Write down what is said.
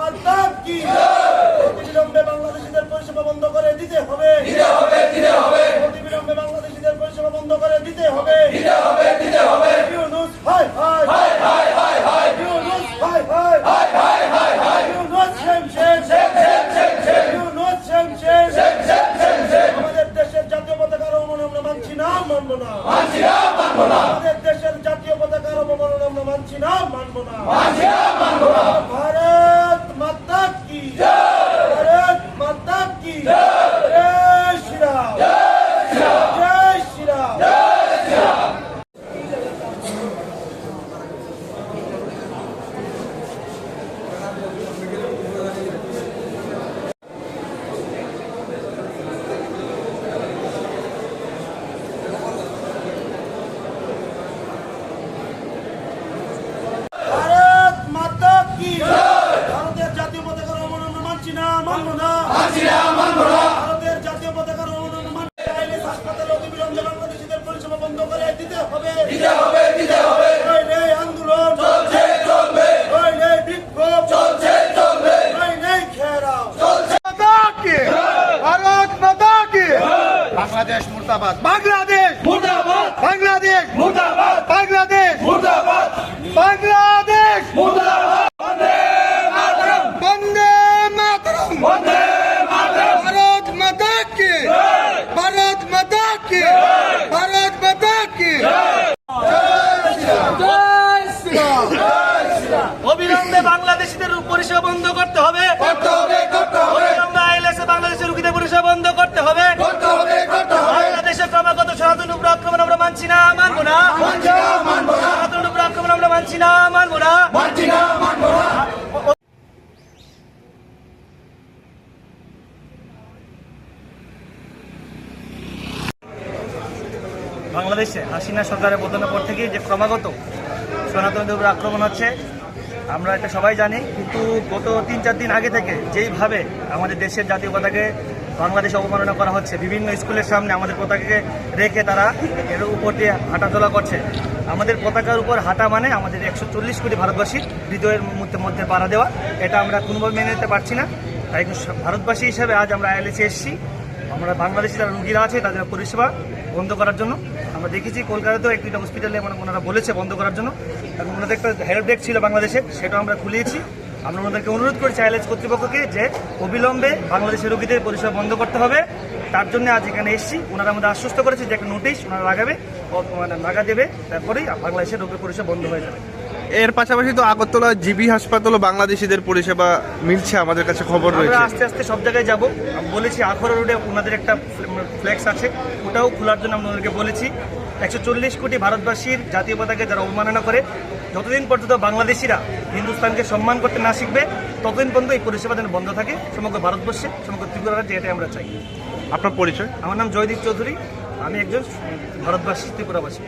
মাতা কি? অতিবিলম্বে বাংলাদেশিদের পরিষেবা বন্ধ করে দিতে হবে। অতিবিলম্বে বাংলাদেশিদের পরিষেবা বন্ধ করে দিতে হবে। ইউনুস হাই হাই ইউনুস হাই high Yunus shame shame Yunus shame shame আমাদের দেশের জাতীয় পতাকার অবমাননা আমরা মানছি না মানবো না। আমাদের দেশের জাতীয় পতাকার অবমাননা আমরা মানছি না মানবো না। ভারত মাতা কি ভারত মাতা কি জয় শ্রীরাম জয় শ্রীরাম ভারত মাতা কি ভারতের জাতীয় পতাকার অবমাননা মানছি না মানবো না ভারতের জাতীয় পতাকার অবমাননা মানছি না। আইএলএস হাসপাতালে অতিবিলম্বে বাংলাদেশিদের পরিষেবা বন্ধ করে দিতে হবে নইলে আন্দোলন নইলে বিক্ষোভ নইলে ঘেরাও মাতা কি ভারত মাতা কি বাংলাদেশ মুর্দাবাদ। বাংলাদেশ! মুর্দাবাদ! বাংলাদেশ! মুর্দাবাদ! বাংলাদেশ! মুর্দাবাদ! বাংলাদেশ! মুর্দাবাদ! বন্দে মাতরম! বন্দে মাতরম! ভারত মাতা কি? ভারত মাতা কি? ভারত মাতা কি? অবিলম্বে বাংলাদেশিদের পরিষেবা বন্ধ করতে হবে। করতে হবে করতে হবে। অবিলম্বে বাংলাদেশের রুগীদের পরিষেবা বন্ধ করতে হবে করতে হবে করতে হবে বাংলাদেশের ক্রমাগত সনাতন উপর আক্রমণ আমরা মানছি না মানবো না। মানছি না মানবো না। সনাতন উপর আক্রমণ আমরা মানছি না মানবো না। মানছি না মানবো না। বাংলাদেশে হাসিনা সরকারের পতনের পর থেকে যে ক্রমাগত সনাতনদের উপর আক্রমণ হচ্ছে আমরা এটা সবাই জানি, কিন্তু গত তিন, চার দিন আগে থেকে যেইভাবে আমাদের দেশের জাতীয় পতাকে বাংলাদেশ অবমাননা করা হচ্ছে, বিভিন্ন স্কুলের সামনে আমাদের পতাকাকে রেখে তারা এর উপর দিয়ে হাঁটাচলা করছে। আমাদের পতাকার উপর হাঁটা মানে আমাদের একশো চল্লিশ কোটি ভারতবাসীর হৃদয়ের মধ্যে মধ্যে পাড়া দেওয়া। এটা আমরা কোনোভাবে মেনে নিতে পারছি না। তাই ভারতবাসী হিসেবে আজ আমরা আইএলএসে এসেছি। আমরা বাংলাদেশি যারা রুগীরা আছে, তাদের পরিষেবা বন্ধ করার জন্য আমরা দেখেছি কলকাতাতেও একটি হসপিটালে মানে ওনারা বলেছে বন্ধ করার জন্য। এবং ওনাদের একটা হেল্প ডেস্ক ছিল বাংলাদেশের সেটাও আমরা খুলিয়েছি আমরা ওনাদেরকে অনুরোধ করেছি আইএলএস কর্তৃপক্ষকে যে অবিলম্বে বাংলাদেশের রোগীদের পরিষেবা বন্ধ করতে হবে। তার জন্য আজ এখানে এসেছি। ওনারা আমাদের আশ্বস্ত করেছে যে একটা নোটিশ ওনারা লাগাবে মানে লাগা দেবে, তারপরেই বাংলাদেশের রোগীর পরিষেবা বন্ধ হয়ে যাবে। এর পাশাপাশি তো আগরতলা জিবি হাসপাতাল ও বাংলাদেশিদের পরিষেবা মিলছে আমাদের কাছে খবর রয়েছে। আস্তে আস্তে সব জায়গায় যাব। বলেছি আখড়া রোডে ওনাদের একটা ফ্ল্যাক্স আছে ওটাও খোলার জন্য আমরা ওদেরকে বলেছি। একশো চল্লিশ কোটি ভারতবাসীর জাতীয় পতাকে যারা অবমাননা করে যতদিন পর্যন্ত বাংলাদেশিরা হিন্দুস্তানকে সম্মান করতে না শিখবে ততদিন পর্যন্ত এই পরিষেবা যেন বন্ধ থাকে সমগ্র ভারতবর্ষে সমগ্র ত্রিপুরা রাজ্যে এটাই আমরা চাই। আপনার পরিচয়? আমার নাম জয়দীপ চৌধুরী আমি একজন ভারতবাসী ত্রিপুরাবাসী।